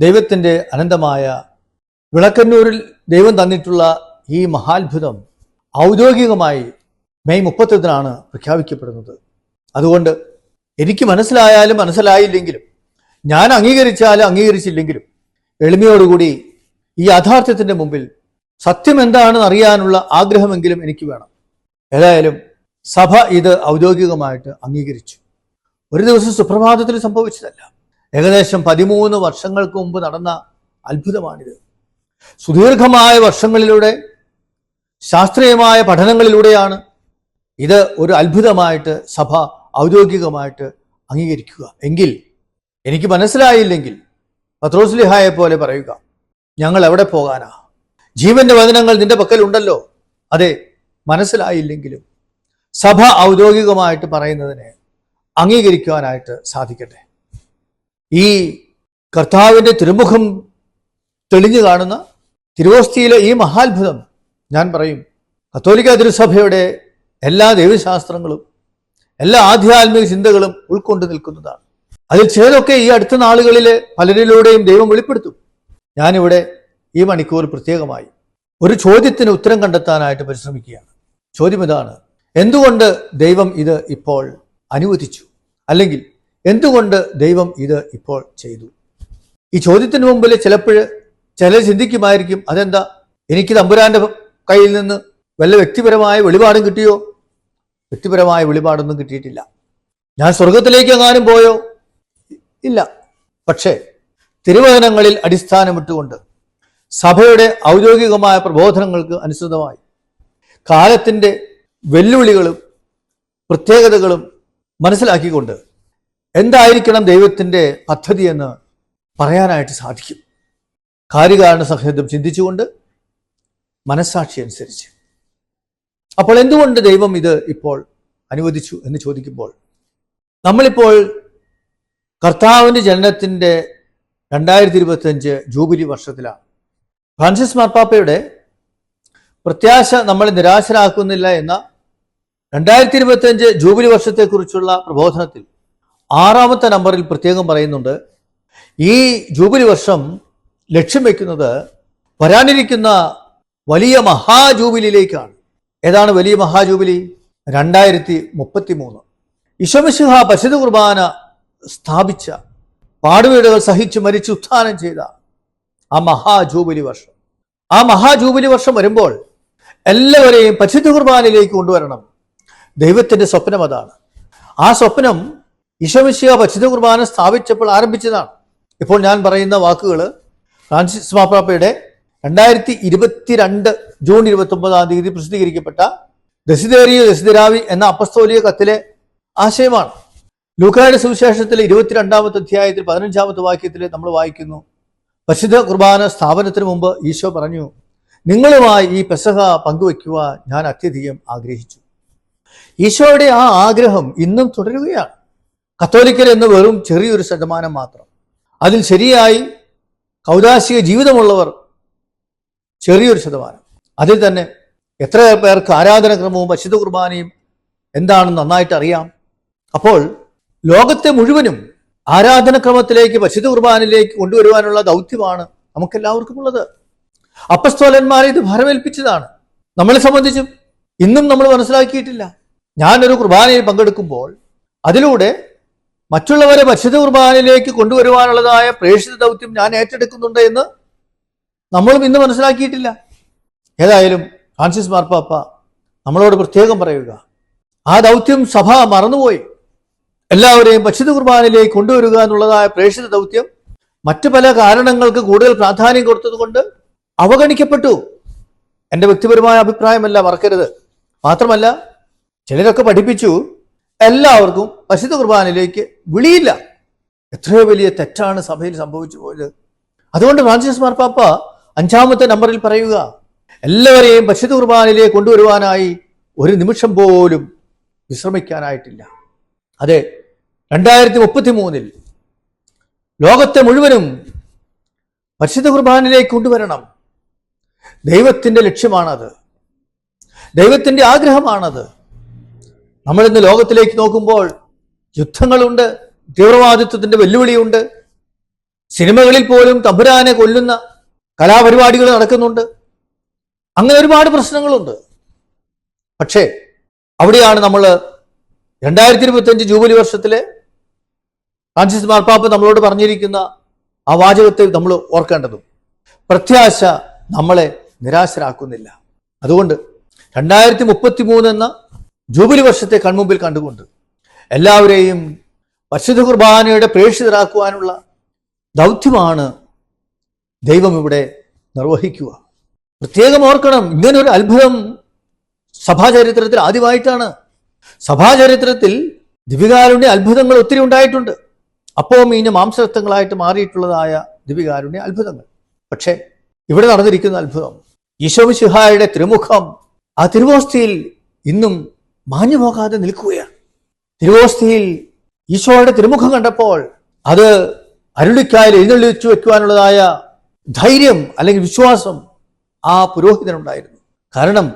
ദൈവത്തിന്റെ അനന്തമായ വിളക്കന്നൂരിൽ ദൈവം തന്നിട്ടുള്ള ഈ മഹാത്ഭുതം ഔദ്യോഗികമായി മെയ് മുപ്പത്തൊന്നിനാണ് പ്രഖ്യാപിക്കപ്പെടുന്നത്. അതുകൊണ്ട് എനിക്ക് മനസ്സിലായാലും മനസ്സിലായില്ലെങ്കിലും ഞാൻ അംഗീകരിച്ചാലും അംഗീകരിച്ചില്ലെങ്കിലും എളിമയോടുകൂടി ഈ യാഥാർത്ഥ്യത്തിന്റെ മുമ്പിൽ സത്യം എന്താണെന്ന് അറിയാനുള്ള ആഗ്രഹമെങ്കിലും എനിക്ക് വേണം. ഏതായാലും സഭ ഇത് ഔദ്യോഗികമായിട്ട് അംഗീകരിച്ചു. ഒരു ദിവസം സുപ്രഭാതത്തിൽ സംഭവിച്ചതല്ല. ഏകദേശം പതിമൂന്ന് വർഷങ്ങൾക്ക് മുമ്പ് നടന്ന അത്ഭുതമാണിത്. സുദീർഘമായ വർഷങ്ങളിലൂടെ ശാസ്ത്രീയമായ പഠനങ്ങളിലൂടെയാണ് ഇത് ഒരു അത്ഭുതമായിട്ട് സഭ ഔദ്യോഗികമായിട്ട് അംഗീകരിക്കുക. എങ്കിൽ എനിക്ക് മനസ്സിലായില്ലെങ്കിൽ പത്രോസ്ലിഹായെ പോലെ പറയുക ഞങ്ങൾ എവിടെ പോകാനാ? ജീവന്റെ വചനങ്ങൾ നിന്റെ പക്കലുണ്ടല്ലോ. അതെ മനസ്സിലായില്ലെങ്കിലും സഭ ഔദ്യോഗികമായിട്ട് പറയുന്നതിനെ അംഗീകരിക്കുവാനായിട്ട് സാധിക്കട്ടെ. ഈ കർത്താവിന്റെ തിരുമുഖം തെളിഞ്ഞു കാണുന്ന തിരുവോസ്തിയിലെ ഈ മഹാത്ഭുതം ഞാൻ പറയും. കത്തോലിക്ക തിരുസഭയുടെ എല്ലാ ദൈവശാസ്ത്രങ്ങളും എല്ലാ ആധ്യാത്മിക ചിന്തകളും ഉൾക്കൊണ്ട് നിൽക്കുന്നതാണ്. അതിൽ ചിലതൊക്കെ ഈ അടുത്ത നാളുകളിൽ പലരിലൂടെയും ദൈവം വെളിപ്പെടുത്തും. ഞാനിവിടെ ഈ മണിക്കൂർ പ്രത്യേകമായി ഒരു ചോദ്യത്തിന് ഉത്തരം കണ്ടെത്താനായിട്ട് പരിശ്രമിക്കുകയാണ്. ചോദ്യം ഇതാണ് എന്തുകൊണ്ട് ദൈവം ഇത് ഇപ്പോൾ അനുവദിച്ചു? അല്ലെങ്കിൽ എന്തുകൊണ്ട് ദൈവം ഇത് ഇപ്പോൾ ചെയ്തു? ഈ ചോദ്യത്തിന് മുമ്പിൽ ചിലപ്പോൾ ചില ചിന്തിക്കുമായിരിക്കും അതെന്താ? എനിക്ക് തമ്പുരാന്റെ കയ്യിൽ നിന്ന് വല്ല വ്യക്തിപരമായ വെളിപാടും കിട്ടിയോ? വ്യക്തിപരമായ വെളിപാടൊന്നും കിട്ടിയിട്ടില്ല. ഞാൻ സ്വർഗത്തിലേക്ക് എങ്ങാനും പോയോ? ഇല്ല. പക്ഷേ തിരുവചനങ്ങളിൽ അടിസ്ഥാനമിട്ടുകൊണ്ട് സഭയുടെ ഔദ്യോഗികമായ പ്രബോധനങ്ങൾക്ക് അനുസൃതമായി കാലത്തിന്റെ വെല്ലുവിളികളും പ്രത്യേകതകളും മനസ്സിലാക്കിക്കൊണ്ട് എന്തായിരിക്കണം ദൈവത്തിന്റെ പദ്ധതി എന്ന് പറയാനായിട്ട് സാധിക്കും. കാര്യകാരണ സഹിതം ചിന്തിച്ചുകൊണ്ട് മനസ്സാക്ഷി അനുസരിച്ച്. അപ്പോൾ എന്തുകൊണ്ട് ദൈവം ഇത് ഇപ്പോൾ അനുവദിച്ചു എന്ന് ചോദിക്കുമ്പോൾ നമ്മളിപ്പോൾ കർത്താവിന്റെ ജനനത്തിന്റെ രണ്ടായിരത്തി ഇരുപത്തഞ്ച് ജൂബിലി വർഷത്തിലാണ്. ഫ്രാൻസിസ് മാർപ്പാപ്പയുടെ പ്രത്യാശ നമ്മളെ നിരാശരാക്കുന്നില്ല എന്ന രണ്ടായിരത്തി ഇരുപത്തഞ്ച് ജൂബിലി വർഷത്തെക്കുറിച്ചുള്ള പ്രബോധനത്തിൽ ആറാമത്തെ നമ്പറിൽ പ്രത്യേകം പറയുന്നുണ്ട് ഈ ജൂബിലി വർഷം ലക്ഷ്യം വെക്കുന്നത് വരാനിരിക്കുന്ന വലിയ മഹാജൂബിലിയിലേക്കാണ്. ഏതാണ് വലിയ മഹാജൂബിലി? രണ്ടായിരത്തി മുപ്പത്തി മൂന്ന് ഇശമിശിഹ പശുദ് കുർബാന സ്ഥാപിച്ച പാടുവീടുകൾ സഹിച്ച് മരിച്ച് ഉത്ഥാനം ചെയ്ത ആ മഹാജൂബിലി വർഷം. ആ മഹാജൂബിലി വർഷം വരുമ്പോൾ എല്ലാവരെയും പരിശുദ്ധ കുർബാനയിലേക്ക് കൊണ്ടുവരണം. ദൈവത്തിന്റെ സ്വപ്നം അതാണ്. ആ സ്വപ്നം ഈശോമിശിഹ പരിശുദ്ധ കുർബാന സ്ഥാപിച്ചപ്പോൾ ആരംഭിച്ചതാണ്. ഇപ്പോൾ ഞാൻ പറയുന്ന വാക്കുകൾ ഫ്രാൻസിസ് മാപ്പാപ്പയുടെ രണ്ടായിരത്തി ഇരുപത്തിരണ്ട് ജൂൺ ഇരുപത്തി ഒമ്പതാം തീയതി പ്രസിദ്ധീകരിക്കപ്പെട്ട ദസിദേറിയ ദസിദരാവി എന്ന അപ്പസ്തോലിയ കത്തിലെ ആശയമാണ്. ലൂക്കായുടെ സുവിശേഷത്തിലെ ഇരുപത്തിരണ്ടാമത്തെ അധ്യായത്തിൽ പതിനഞ്ചാമത്തെ വാക്യത്തിൽ നമ്മൾ വായിക്കുന്നു. പരിശുദ്ധ കുർബാന സ്ഥാപനത്തിന് മുമ്പ് ഈശോ പറഞ്ഞു നിങ്ങളുമായി ഈ പെസഹ പങ്കുവയ്ക്കുവാൻ ഞാൻ അത്യധികം ആഗ്രഹിച്ചു. ഈശോയുടെ ആ ആഗ്രഹം ഇന്നും തുടരുകയാണ്. കത്തോലിക്കർ എന്ന് വെറും ചെറിയൊരു ശതമാനം മാത്രം. അതിൽ ശരിയായി കൗദാശിക ജീവിതമുള്ളവർ ചെറിയൊരു ശതമാനം. അതിൽ തന്നെ എത്ര പേർക്ക് ആരാധനക്രമവും പശുദ്ധ കുർബാനയും എന്താണെന്ന് നന്നായിട്ട് അറിയാം. അപ്പോൾ ലോകത്തെ മുഴുവനും ആരാധനക്രമത്തിലേക്ക് പശുദ്ധ കുർബാനയിലേക്ക് കൊണ്ടുവരുവാനുള്ള ദൗത്യമാണ് നമുക്കെല്ലാവർക്കും ഉള്ളത്. അപ്പസ്തോലന്മാരെ ഇത് ഭരമേൽപ്പിച്ചതാണ് നമ്മളെ സംബന്ധിച്ചും ഇന്നും നമ്മൾ മനസ്സിലാക്കിയിട്ടില്ല. ഞാനൊരു കുർബാനയിൽ പങ്കെടുക്കുമ്പോൾ അതിലൂടെ മറ്റുള്ളവരെ പരിശുദ്ധ കുർബാനയിലേക്ക് കൊണ്ടുവരുവാനുള്ളതായ പ്രേക്ഷിത ദൗത്യം ഞാൻ ഏറ്റെടുക്കുന്നുണ്ട് എന്ന് നമ്മളും ഇന്ന് മനസ്സിലാക്കിയിട്ടില്ല. ഏതായാലും ഫ്രാൻസിസ് മാർപ്പാപ്പ നമ്മളോട് പ്രത്യേകം പറയുക. ആ ദൗത്യം സഭ മറന്നുപോയി. എല്ലാവരെയും പരിശുദ്ധ കുർബാനയിലേക്ക് കൊണ്ടുവരിക എന്നുള്ളതായ പ്രേക്ഷിത ദൗത്യം മറ്റു പല കാരണങ്ങൾക്ക് കൂടുതൽ പ്രാധാന്യം കൊടുത്തതുകൊണ്ട് അവഗണിക്കപ്പെട്ടു. എന്റെ വ്യക്തിപരമായ അഭിപ്രായമല്ല മറക്കരുത്. മാത്രമല്ല ചിലരൊക്കെ പഠിപ്പിച്ചു എല്ലാവർക്കും പരിശുദ്ധ കുർബാനയിലേക്ക് വിളിയില്ല. എത്രയോ വലിയ തെറ്റാണ് സഭയിൽ സംഭവിച്ചു പോയത്. അതുകൊണ്ട് ഫ്രാൻസിസ് മാർപ്പാപ്പ അഞ്ചാമത്തെ നമ്പറിൽ പറയുക എല്ലാവരെയും പരിശുദ്ധ കുർബാനയിലേക്ക് കൊണ്ടുവരുവാനായി ഒരു നിമിഷം പോലും വിശ്രമിക്കാനായിട്ടില്ല. അതെ രണ്ടായിരത്തി മുപ്പത്തി മൂന്നിൽ ലോകത്തെ മുഴുവനും പരിശുദ്ധ കുർബാനയിലേക്ക് കൊണ്ടുവരണം. ദൈവത്തിന്റെ ലക്ഷ്യമാണത്. ദൈവത്തിന്റെ ആഗ്രഹമാണത്. നമ്മളിന്ന് ലോകത്തിലേക്ക് നോക്കുമ്പോൾ യുദ്ധങ്ങളുണ്ട് തീവ്രവാദിത്വത്തിന്റെ വെല്ലുവിളിയുണ്ട് സിനിമകളിൽ പോലും തമ്പുരാനെ കൊല്ലുന്ന കലാപരിപാടികൾ നടക്കുന്നുണ്ട്. അങ്ങനെ ഒരുപാട് പ്രശ്നങ്ങളുണ്ട്. പക്ഷേ അവിടെയാണ് നമ്മൾ രണ്ടായിരത്തി ഇരുപത്തഞ്ച് ജൂബിലി വർഷത്തിലെ ഫ്രാൻസിസ് മാർപ്പാപ്പ നമ്മളോട് പറഞ്ഞിരിക്കുന്ന ആ വാചകത്തെ നമ്മൾ ഓർക്കേണ്ടതും. പ്രത്യാശ നമ്മളെ നിരാശരാക്കുന്നില്ല. അതുകൊണ്ട് രണ്ടായിരത്തി മുപ്പത്തി മൂന്ന് എന്ന ജൂബിലി വർഷത്തെ കൺമുമ്പിൽ കണ്ടുകൊണ്ട് എല്ലാവരെയും പരിശുദ്ധ കുർബാനയുടെ പ്രേക്ഷിതരാക്കുവാനുള്ള ദൗത്യമാണ് ദൈവം ഇവിടെ നിർവഹിക്കുക. പ്രത്യേകം ഓർക്കണം ഇങ്ങനൊരു അത്ഭുതം സഭാചരിത്രത്തിൽ ആദ്യമായിട്ടാണ്. സഭാചരിത്രത്തിൽ ദിവികാരുണ്യ അത്ഭുതങ്ങൾ ഒത്തിരി ഉണ്ടായിട്ടുണ്ട്. അപ്പോ മീന് മാംസരത്വങ്ങളായിട്ട് മാറിയിട്ടുള്ളതായ ദിവികാരുണ്യ അത്ഭുതങ്ങൾ. പക്ഷേ ഇവിടെ നടന്നിരിക്കുന്ന അത്ഭുതം ഈശോമിശിഹായുടെ തിരുമുഖം ആ തിരുവോസ്തിയിൽ ഇന്നും മാഞ്ഞു പോകാതെ നിൽക്കുകയാണ്. തിരുവോസ്തിയിൽ ഈശോയുടെ തിരുമുഖം കണ്ടപ്പോൾ അത് അരുളിക്കായിൽ എഴുന്നള്ളിച്ചു വെക്കുവാനുള്ളതായ ധൈര്യം അല്ലെങ്കിൽ വിശ്വാസം ആ പുരോഹിതനുണ്ടായിരുന്നു. കാരണം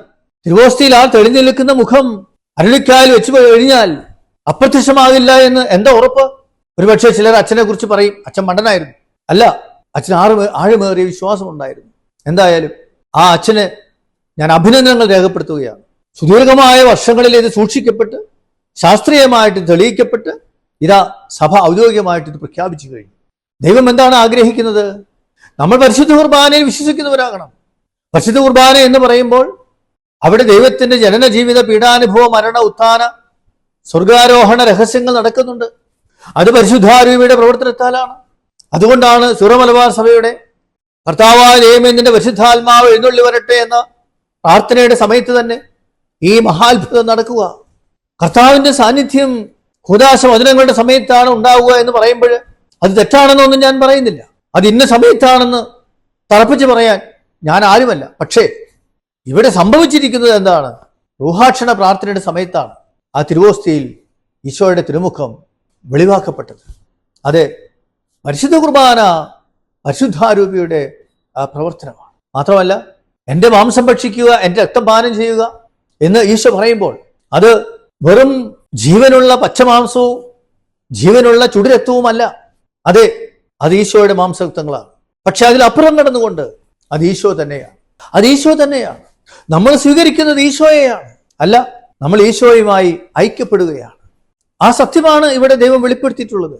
തിരുവോസ്തിയിൽ ആ തെളിഞ്ഞു നിൽക്കുന്ന മുഖം അരുളിക്കായിൽ വെച്ച് കഴിഞ്ഞാൽ അപ്രത്യക്ഷമാകില്ല എന്ന് എന്താ ഉറപ്പ്? ഒരുപക്ഷെ ചിലർ അച്ഛനെ കുറിച്ച് പറയും അച്ഛൻ മണ്ടനായിരുന്നു. അല്ല അച്ഛൻ ആറ് ആഴമേറിയ വിശ്വാസം ഉണ്ടായിരുന്നു. എന്തായാലും ആ അച്ഛന് ഞാൻ അഭിനന്ദനങ്ങൾ രേഖപ്പെടുത്തുകയാണ്. സുദീർഘമായ വർഷങ്ങളിൽ ഇത് സൂക്ഷിക്കപ്പെട്ട് ശാസ്ത്രീയമായിട്ട് തെളിയിക്കപ്പെട്ട് ഇതാ സഭ ഔദ്യോഗികമായിട്ട് ഇത് പ്രഖ്യാപിച്ചു കഴിഞ്ഞു. ദൈവം എന്താണ് ആഗ്രഹിക്കുന്നത്? നമ്മൾ പരിശുദ്ധ കുർബാനയിൽ വിശ്വസിക്കുന്നവരാകണം. പരിശുദ്ധ കുർബാന എന്ന് പറയുമ്പോൾ അവിടെ ദൈവത്തിന്റെ ജനന ജീവിത പീഡാനുഭവ മരണ ഉത്ഥാന സ്വർഗാരോഹണ രഹസ്യങ്ങൾ നടക്കുന്നുണ്ട്. അത് പരിശുദ്ധാരൂപിയുടെ പ്രവർത്തനത്താലാണ്. അതുകൊണ്ടാണ് സുറമലബാർ സഭയുടെ കർത്താവായ ലേമേന്ദിന്റെ പരിശുദ്ധാത്മാവ് എഴുന്നള്ളി വരട്ടെ എന്ന പ്രാർത്ഥനയുടെ സമയത്ത് തന്നെ ഈ മഹാത്ഭുതം നടക്കുക. കർത്താവിന്റെ സാന്നിധ്യം ഹുദാശ വചനങ്ങളുടെ സമയത്താണ് ഉണ്ടാവുക എന്ന് പറയുമ്പോൾ അത് തെറ്റാണെന്നൊന്നും ഞാൻ പറയുന്നില്ല. അത് ഇന്ന സമയത്താണെന്ന് തറപ്പിച്ച് പറയാൻ ഞാൻ ആരുമല്ല. പക്ഷേ ഇവിടെ സംഭവിച്ചിരിക്കുന്നത് എന്താണ്? രൂഹാക്ഷണ പ്രാർത്ഥനയുടെ സമയത്താണ്. ആ തിരുവോസ്തിയിൽ ഈശോയുടെ തിരുമുഖം വെളിവാക്കപ്പെട്ടത്. അതെ പരിശുദ്ധ കുർബാന പരിശുദ്ധാരൂപിയുടെ പ്രവർത്തനമാണ്. മാത്രമല്ല എന്റെ മാംസം ഭക്ഷിക്കുക എന്റെ രക്തം പാനം ചെയ്യുക എന്ന് ഈശോ പറയുമ്പോൾ അത് വെറും ജീവനുള്ള പച്ചമാംസവും ജീവനുള്ള ചുടിരത്വവുമല്ല അതെ അത് ഈശോയുടെ മാംസത്വങ്ങളാണ് പക്ഷെ അതിലപ്പുറം നടന്നുകൊണ്ട് അത് ഈശോ തന്നെയാണ്. അത് ഈശോ തന്നെയാണ്. നമ്മൾ സ്വീകരിക്കുന്നത് ഈശോയെയാണ്. അല്ല നമ്മൾ ഈശോയുമായി ഐക്യപ്പെടുകയാണ്. ആ സത്യമാണ് ഇവിടെ ദൈവം വെളിപ്പെടുത്തിയിട്ടുള്ളത്.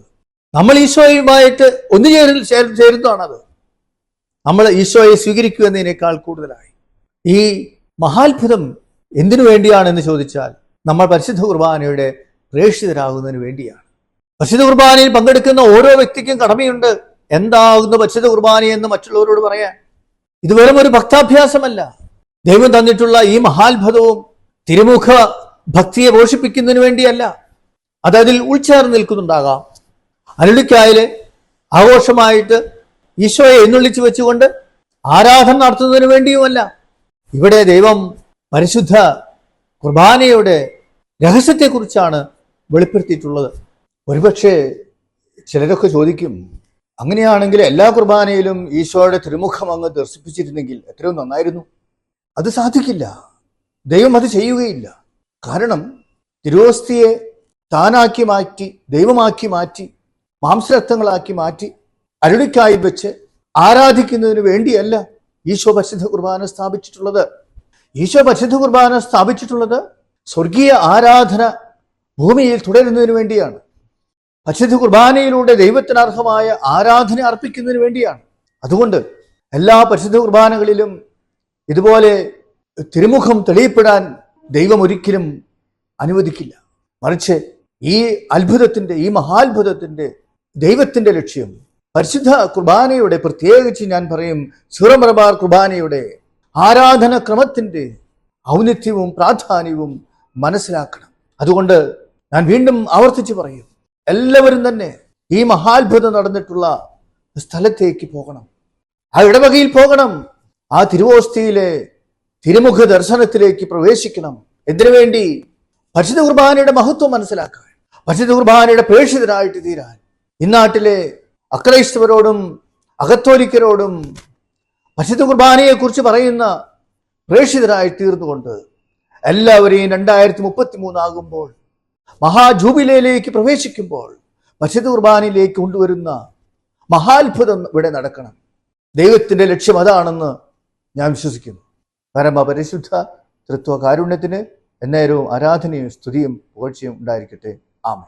നമ്മൾ ഈശോയുമായിട്ട് ഒന്നുചേരിൽ ചേരുന്നതാണത്. നമ്മൾ ഈശോയെ സ്വീകരിക്കുക എന്നതിനേക്കാൾ കൂടുതലായി. ഈ മഹാത്ഭുതം എന്തിനു വേണ്ടിയാണെന്ന് ചോദിച്ചാൽ നമ്മൾ പരിശുദ്ധ കുർബാനയുടെ പ്രേക്ഷിതരാകുന്നതിന് വേണ്ടിയാണ്. പരിശുദ്ധ കുർബാനയിൽ പങ്കെടുക്കുന്ന ഓരോ വ്യക്തിക്കും കടമയുണ്ട്. എന്താകുന്നു പരിശുദ്ധ കുർബാനയെന്ന് മറ്റുള്ളവരോട് പറയാൻ? ഇത് വെറും ഒരു ഭക്താഭ്യാസമല്ല. ദൈവം തന്നിട്ടുള്ള ഈ മഹാത്ഭുതവും തിരുമുഖ ഭക്തിയെ പോഷിപ്പിക്കുന്നതിന് വേണ്ടിയല്ല. അത് അതിൽ ഉൾച്ചേർന്ന് നിൽക്കുന്നുണ്ടാകാം. അരുളിക്കായൽ ആഘോഷമായിട്ട് ഈശോയെ എന്നുള്ളിച്ച് വെച്ചുകൊണ്ട് ആരാധന നടത്തുന്നതിന് വേണ്ടിയുമല്ല. ഇവിടെ ദൈവം പരിശുദ്ധ കുർബാനയുടെ രഹസ്യത്തെക്കുറിച്ചാണ് വെളിപ്പെടുത്തിയിട്ടുള്ളത്. ഒരുപക്ഷെ ചിലരൊക്കെ ചോദിക്കും അങ്ങനെയാണെങ്കിൽ എല്ലാ കുർബാനയിലും ഈശോയുടെ തിരുമുഖം അങ്ങ് ദർശിപ്പിച്ചിരുന്നെങ്കിൽ എത്രയോ നന്നായിരുന്നു. അത് സാധിക്കില്ല. ദൈവം അത് ചെയ്യുകയില്ല. കാരണം തിരുവോസ്തിയെ താനാക്കി മാറ്റി ദൈവമാക്കി മാറ്റി മാംസരക്തങ്ങളാക്കി മാറ്റി അരുളിക്കായി വെച്ച് ആരാധിക്കുന്നതിന് വേണ്ടിയല്ല ഈശോ പരിശുദ്ധ കുർബാന സ്ഥാപിച്ചിട്ടുള്ളത്. ഈശോ പരിശുദ്ധ കുർബാന സ്ഥാപിച്ചിട്ടുള്ളത് സ്വർഗീയ ആരാധന ഭൂമിയിൽ തുടരുന്നതിന് വേണ്ടിയാണ്. പരിശുദ്ധ കുർബാനയിലൂടെ ദൈവത്തിന് അർഹമായ ആരാധന അർപ്പിക്കുന്നതിന് വേണ്ടിയാണ്. അതുകൊണ്ട് എല്ലാ പരിശുദ്ധ കുർബാനകളിലും ഇതുപോലെ തിരുമുഖം തെളിയപ്പെടാൻ ദൈവം ഒരിക്കലും അനുവദിക്കില്ല. മറിച്ച് ഈ അത്ഭുതത്തിന്റെ ഈ മഹാത്ഭുതത്തിന്റെ ദൈവത്തിന്റെ ലക്ഷ്യം പരിശുദ്ധ കുർബാനയുടെ പ്രത്യേകിച്ച് ഞാൻ പറയും സുറമറബാർ കുർബാനയുടെ ആരാധന ക്രമത്തിന്റെ ഔന്നിത്യവും പ്രാധാന്യവും മനസ്സിലാക്കണം. അതുകൊണ്ട് ഞാൻ വീണ്ടും ആവർത്തിച്ച് പറയും എല്ലാവരും തന്നെ ഈ മഹാത്ഭുതം നടന്നിട്ടുള്ള സ്ഥലത്തേക്ക് പോകണം. ആ ഇടവകയിൽ പോകണം. ആ തിരുവോസ്തിയിലെ തിരുമുഖ ദർശനത്തിലേക്ക് പ്രവേശിക്കണം. എന്തിനു വേണ്ടി? പരിശുദ്ധ കുർബാനയുടെ മഹത്വം മനസ്സിലാക്കാൻ പരിശുദ്ധ കുർബാനയുടെ പ്രേക്ഷിതരായിട്ട് തീരാൻ. ഇന്നാട്ടിലെ അക്രൈസ്തവരോടും അകത്തോലിക്കരോടും പരിശുദ്ധ കുർബാനയെക്കുറിച്ച് പറയുന്ന പ്രേക്ഷിതരായി തീർന്നുകൊണ്ട് എല്ലാവരെയും രണ്ടായിരത്തി മുപ്പത്തി മൂന്നാകുമ്പോൾ മഹാജൂബിലയിലേക്ക് പ്രവേശിക്കുമ്പോൾ പരിശുദ്ധ കുർബാനയിലേക്ക് കൊണ്ടുവരുന്ന മഹാത്ഭുതം ഇവിടെ നടക്കണം. ദൈവത്തിന്റെ ലക്ഷ്യം അതാണെന്ന് ഞാൻ വിശ്വസിക്കുന്നു. പരമപരിശുദ്ധ തൃത്വ കാരുണ്യത്തിന് എന്നേരവും ആരാധനയും സ്തുതിയും പുകഴ്ചയും ഉണ്ടായിരിക്കട്ടെ. ആമേ